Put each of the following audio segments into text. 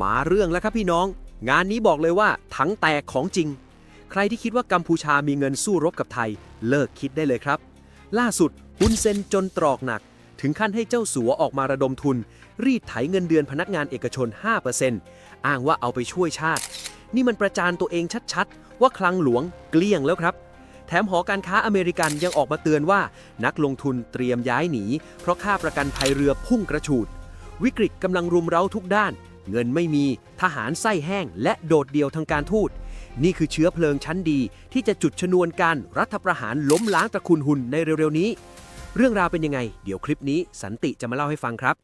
มาเรื่องแล้วครับพี่น้อง งานนี้บอกเลยว่าถังแตกของจริง ใครที่คิดว่ากัมพูชามีเงินสู้รบกับไทย เลิกคิดได้เลยครับ ล่าสุดฮุนเซนจนตรอกหนัก ถึงขั้นให้เจ้าสัวออกมาระดมทุน รีดไถเงินเดือนพนักงานเอกชน 5%อ้างว่าเอาไปช่วยชาติ นี่มันประจานตัวเองชัดๆ ว่าคลังหลวงเกลี้ยงแล้วครับแถมหอการค้าอเมริกันยังออกมาเตือนว่า นักลงทุนเตรียมย้ายหนี เพราะค่าประกันภัยเรือพุ่งกระฉูด วิกฤตกำลังรุมเร้าทุกด้าน เงินไม่มี ทหารไส้แห้ง และโดดเดี่ยวทางการทูต นี่คือเชื้อเพลิงชั้นดีที่จะจุดชนวนการรัฐประหารล้มล้างตระกูลหุนในเร็วๆนี้ เรื่องราวเป็นยังไง เดี๋ยวคลิปนี้สันติจะมาเล่าให้ฟังครับ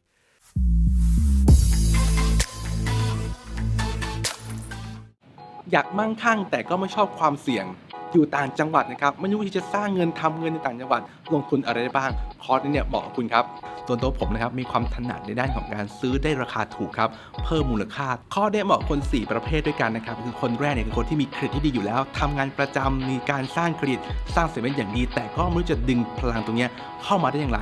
อยากมั่งคั่งแต่ก็ไม่ชอบความเสี่ยง อยู่ต่างจังหวัดนะครับ ไม่รู้ว่จะสร้างเงินทำเงินในต่างจังหวัด ลงทุนอะไรได้บ้าง คอร์สนี้เนี่ยเหมาะกับคุณครับ ส่วนตัวผมนะครับมีความถนัดในด้านของการซื้อได้ราคาถูกครับเพิ่มมูลค่า ข้อได้เหมาะคน 4 ประเภทด้วยกันนะครับคือคนแรกเนี่ยคือคนที่มีเครดิตที่ดีอยู่แล้วทำงานประจำมีการสร้างเครดิตสร้างเสร็นอย่างดี แต่ก็ไม่รู้จะดึงพลังตรงเนี้ยเข้ามาได้อย่างไร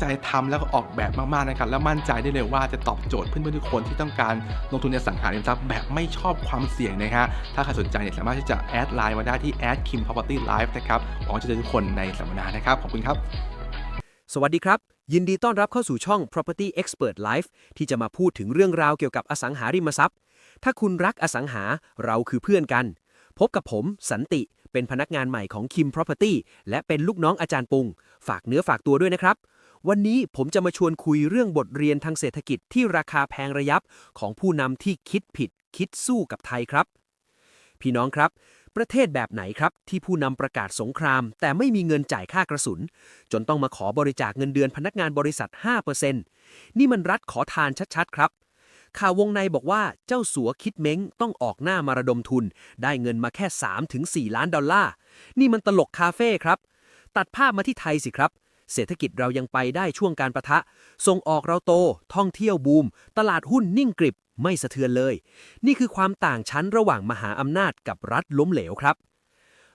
ใจทำแล้วก็ออกแบบมากๆนะครับแล้วมั่นใจได้เลยว่าจะตอบโจทย์เพื่อนๆทุกคนที่ต้องการลงทุนในอสังหาริมทรัพย์แบบไม่ชอบความเสี่ยงนะฮะถ้าใครสนใจเนี่ยสามารถที่จะแอดไลน์มาได้ที่ a d kim property live นะครับหวังว่าจะเจอทุกคนในสัมมนานะครับขอบคุณครับ สวัสดีครับยินดีต้อนรับเข้าสู่ช่อง Property Expert Life ที่จะมาพูดถึงเรื่องราวเกี่ยวกับอสังหาริมทรัพย์ ถ้าคุณรักอสังหาเราคือเพื่อนกัน พบกับผมสันติเป็นพนักงานใหม่ของ Kim Property และเป็นลูกน้องอาจารย์ปุง ฝากเนื้อฝากตัวด้วยนะครับ วันนี้ผมจะมาชวนคุยเรื่องบทเรียนทางเศรษฐกิจที่ราคาแพงระยับของผู้นำที่คิดผิด คิดสู้กับไทยครับ พี่น้องครับ ประเทศแบบไหนครับ ที่ผู้นำประกาศสงคราม แต่ไม่มีเงินจ่ายค่ากระสุน จนต้องมาขอบริจาคเงินเดือนพนักงานบริษัท 5%นี่มันรัฐขอทานชัดๆ ครับข่าววงในบอกว่าเจ้าสัวคิดเม้งต้องออกหน้ามาระดมทุน ได้เงินมาแค่ 3-4 ล้านดอลลาร์ นี่มันตลกคาเฟ่ครับ ตัดภาพมาที่ไทยสิครับ เศรษฐกิจเรายังไปได้ช่วงการประทะ ส่งออกเราโต ท่องเที่ยวบูม ตลาดหุ้นนิ่งกริบ ไม่สะเทือนเลย นี่คือความต่างชั้นระหว่างมหาอำนาจกับรัฐล้มเหลวครับ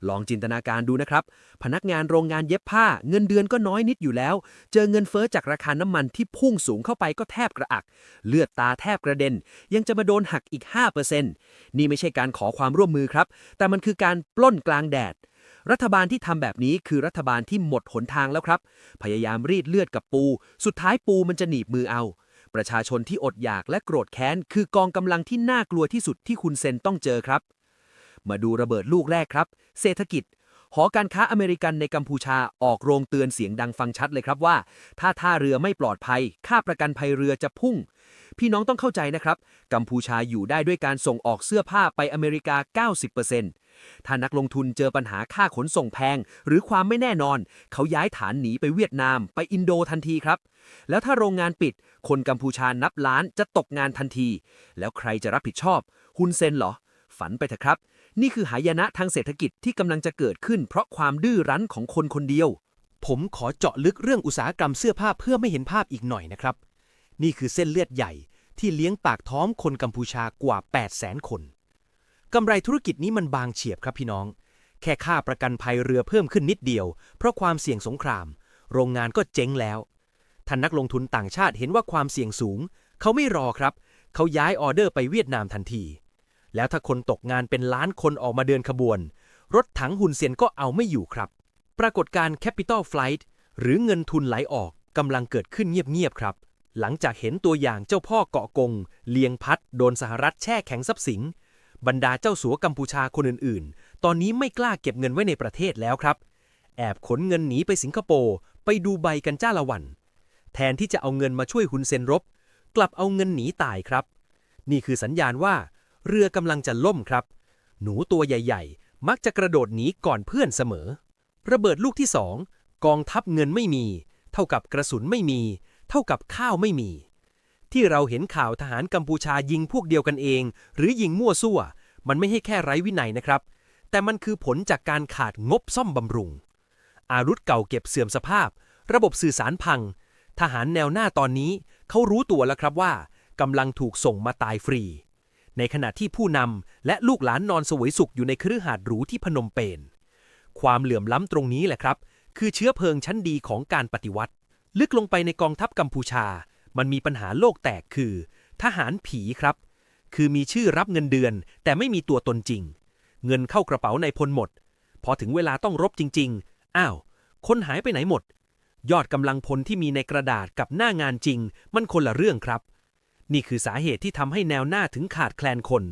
ลองจินตนาการดูนะครับ พนักงานโรงงานเย็บผ้า เงินเดือนก็น้อยนิดอยู่แล้ว เจอเงินเฟอ้อจากราคาน้ำมันที่พุ่งสูงเข้าไปก็แทบกระอัก เลือดตาแทบกระเด็น ยังจะมาโดนหักอีก 5%นี่ไม่ใช่การขอความร่วมมือครับ แต่มันคือการปล้นกลางแดด รัฐบาลที่ทำแบบนี้คือรัฐบาลที่หมดหนทางแล้วครับ พยายามรีดเลือดกับปู สุดท้ายปูมันจะหนีบมือเอา ประชาชนที่อดอยากและโกรธแค้น คือกองกำลังที่น่ากลัวที่สุดที่คุณเซนต้องเจอครับ มาดูระเบิดลูกแรกครับ เศรษฐกิจ หอการค้าอเมริกันในกัมพูชาออกโรงเตือนเสียงดังฟังชัดเลยครับว่า ถ้าท่าเรือไม่ปลอดภัย ค่าประกันภัยเรือจะพุ่ง พี่น้องต้องเข้าใจนะครับ กัมพูชาอยู่ได้ด้วยการส่งออกเสื้อผ้าไปอเมริกา 90%ถ้านักลงทุนเจอปัญหาค่าขนส่งแพง หรือความไม่แน่นอน เขาย้ายฐานหนีไปเวียดนาม ไปอินโดทันทีครับ แล้วถ้าโรงงานปิด คนกัมพูชานับล้านจะตกงานทันที แล้วใครจะรับผิดชอบฮุนเซนเหรอ ฝันไปเถอะครับ นี่คือหายนะทางเศรษฐกิจที่กำลังจะเกิดขึ้น เพราะความดื้อรั้นของคนคนเดียว ผมขอเจาะลึกเรื่องอุตสาหกรรมเสื้อผ้าเพื่อไม่เห็นภาพอีกหน่อยนะครับ นี่คือเส้นเลือดใหญ่ที่เลี้ยงปากท้องคนกัมพูชากว่า 8 0 0แสนคนกำไรธุรกิจนี้มันบางเฉียบครับพี่น้อง แค่ค่าประกันภัยเรือเพิ่มขึ้นนิดเดียว เพราะความเสี่ยงสงคราม โรงงานก็เจ๊งแล้วท่านนักลงทุนต่างชาติเห็นว่าความเสี่ยงสูง เขาไม่รอครับ เขาย้ายออเดอร์ไปเวียดนามทันที แล้วถ้าคนตกงานเป็นล้านคนออกมาเดินขบวน รถถังหุ่นเซียนก็เอาไม่อยู่ครับ ปรากฏการ Capital Flight หรือเงินทุนไหลออกกำลังเกิดขึ้นเงียบๆครับ หลังจากเห็นตัวอย่างเจ้าพ่อเกาะกง เลียงพัด โดนสหรัฐแช่แข็งทรัพย์สินบรรดาเจ้าสัวกัมพูชาคนอื่นๆ ตอนนี้ไม่กล้าเก็บเงินไว้ในประเทศแล้วครับ แอบขนเงินหนีไปสิงคโปร์ไปดูใบกันจ้าละวัน แทนที่จะเอาเงินมาช่วยฮุนเซนรบ กลับเอาเงินหนีตายครับ นี่คือสัญญาณว่า เรือกำลังจะล่มครับ หนูตัวใหญ่ ๆ มักจะกระโดดหนีก่อนเพื่อนเสมอ ระเบิดลูกที่สองกองทัพเงินไม่มี เท่ากับกระสุนไม่มี เท่ากับข้าวไม่มี ที่เราเห็นข่าวทหารกัมพูชายิงพวกเดียวกันเอง หรือยิงมั่วซั่ว มันไม่ให้แค่ไร้วินัยนะครับ แต่มันคือผลจากการขาดงบซ่อมบำรุง อารุธเก่าเก็บเสื่อมสภาพ ระบบสื่อสารพัง ทหารแนวหน้าตอนนี้เขารู้ตัวแล้วครับว่ากำลังถูกส่งมาตายฟรี ในขณะที่ผู้นำและลูกหลานนอนสวยสุขอยู่ในคฤหาสน์หรูที่พนมเปญความเหลื่อมล้ำตรงนี้แหละครับ คือเชื้อเพลิงชั้นดีของการปฏิวัติ ลึกลงไปในกองทัพกัมพูชา มันมีปัญหาโลกแตกคือ ทหารผีครับ คือมีชื่อรับเงินเดือน แต่ไม่มีตัวตนจริง เงินเข้ากระเป๋าในพลหมด พอถึงเวลาต้องรบจริง ๆ อ้าว คนหายไปไหนหมด ยอดกำลังพลที่มีในกระดาษกับหน้างานจริง มันคนละเรื่องครับ นี่คือสาเหตุที่ทำให้แนวหน้าถึงขาดแคลนคน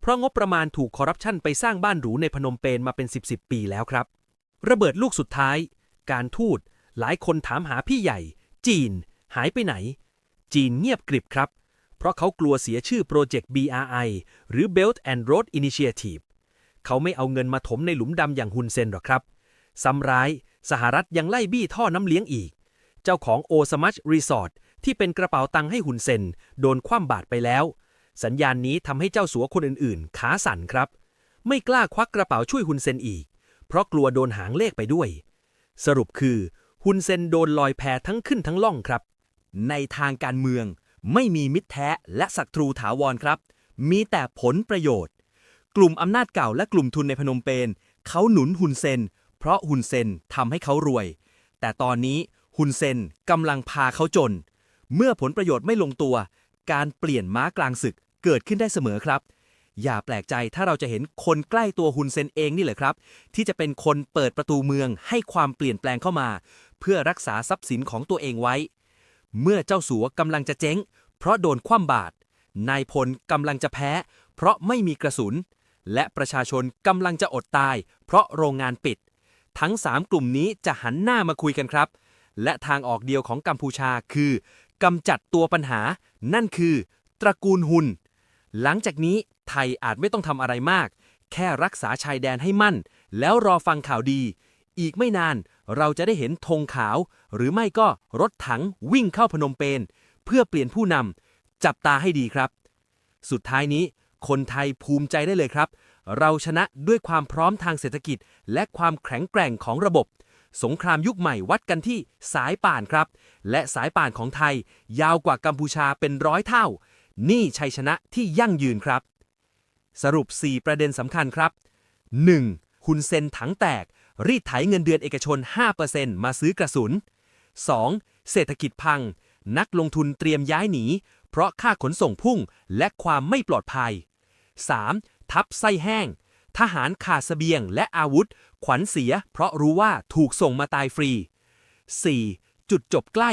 เพราะงบประมาณถูกคอร์รัปชันไปสร้างบ้านหรูในพนมเปญมาเป็น 10บสปีแล้วครับ ระเบิดลูกสุดท้าย การทูตหลายคนถามหาพี่ใหญ่ จีน หายไปไหน จีนเงียบกริบครับ เพราะเขากลัวเสียชื่อโปรเจกต์ BRI หรือ Belt and Road Initiative เขาไม่เอาเงินมาถมในหลุมดำอย่างฮุนเซนหรอกครับซ้ำร้าย สหรัฐยังไล่บี้ท่อน้ำเลี้ยงอีก เจ้าของโอสมัชรีสอร์ท ที่เป็นกระเป๋าตังค์ให้ฮุนเซนโดนคว่ำบาตรไปแล้ว สัญญาณนี้ทำให้เจ้าสัวคนอื่นๆ ขาสั่นครับ ไม่กล้าควักกระเป๋าช่วยฮุนเซนอีก เพราะกลัวโดนหางเลขไปด้วย สรุปคือฮุนเซนโดนลอยแพทั้งขึ้นทั้งล่องครับ ในทางการเมืองไม่มีมิตรแท้และศัตรูถาวรครับ มีแต่ผลประโยชน์ กลุ่มอำนาจเก่าและกลุ่มทุนในพนมเปญเขาหนุนฮุนเซน เพราะฮุนเซนทำให้เขารวย แต่ตอนนี้ฮุนเซนกำลังพาเขาจน เมื่อผลประโยชน์ไม่ลงตัว การเปลี่ยนม้ากลางศึกเกิดขึ้นได้เสมอครับ อย่าแปลกใจถ้าเราจะเห็นคนใกล้ตัวฮุนเซนเองนี่แหละครับ ที่จะเป็นคนเปิดประตูเมืองให้ความเปลี่ยนแปลงเข้ามา เพื่อรักษาทรัพย์สินของตัวเองไว้ เมื่อเจ้าสัวกำลังจะเจ๊ง เพราะโดนคว่ำบาตรนายพลกำลังจะแพ้ เพราะไม่มีกระสุน และประชาชนกำลังจะอดตาย เพราะโรงงานปิด ทั้ง 3 กลุ่มนี้จะหันหน้ามาคุยกันครับ และทางออกเดียวของกัมพูชาคือ กำจัดตัวปัญหา นั่นคือ ตระกูลหุน หลังจากนี้ไทยอาจไม่ต้องทำอะไรมาก แค่รักษาชายแดนให้มั่น แล้วรอฟังข่าวดี อีกไม่นานเราจะได้เห็นธงขาว หรือไม่ก็รถถังวิ่งเข้าพนมเปญเพื่อเปลี่ยนผู้นำจับตาให้ดีครับ สุดท้ายนี้ คนไทยภูมิใจได้เลยครับ เราชนะด้วยความพร้อมทางเศรษฐกิจ และความแข็งแกร่งของระบบ สงครามยุคใหม่วัดกันที่สายป่านครับ และสายป่านของไทยยาวกว่ากัมพูชาเป็นร้อยเท่า นี่ชัยชนะที่ยั่งยืนครับ สรุป 4 ประเด็นสำคัญครับ 1. คุณเซนถังแตก รีดไถเงินเดือนเอกชน 5%มาซื้อกระสุน 2. เศรษฐกิจพัง นักลงทุนเตรียมย้ายหนี เพราะค่าขนส่งพุ่งและความไม่ปลอดภัย 3. ทับไส้แห้ง ทหารขาดเสบียงและอาวุธ ขวัญเสีย เพราะรู้ว่าถูกส่งมาตายฟรี 4. จุดจบใกล้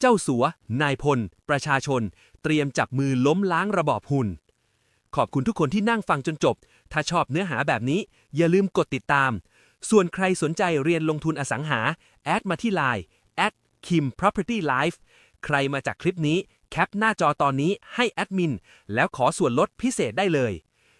เจ้าสัว นายพล ประชาชน เตรียมจับมือล้มล้างระบอบหุ่น ขอบคุณทุกคนที่นั่งฟังจนจบ ถ้าชอบเนื้อหาแบบนี้ อย่าลืมกดติดตาม ส่วนใครสนใจเรียนลงทุนอสังหา แอดมาที่ Line at kim property life ใครมาจากคลิปนี้ แคปหน้าจอตอนนี้ให้แอดมิน แล้วขอส่วนลดพิเศษได้เลย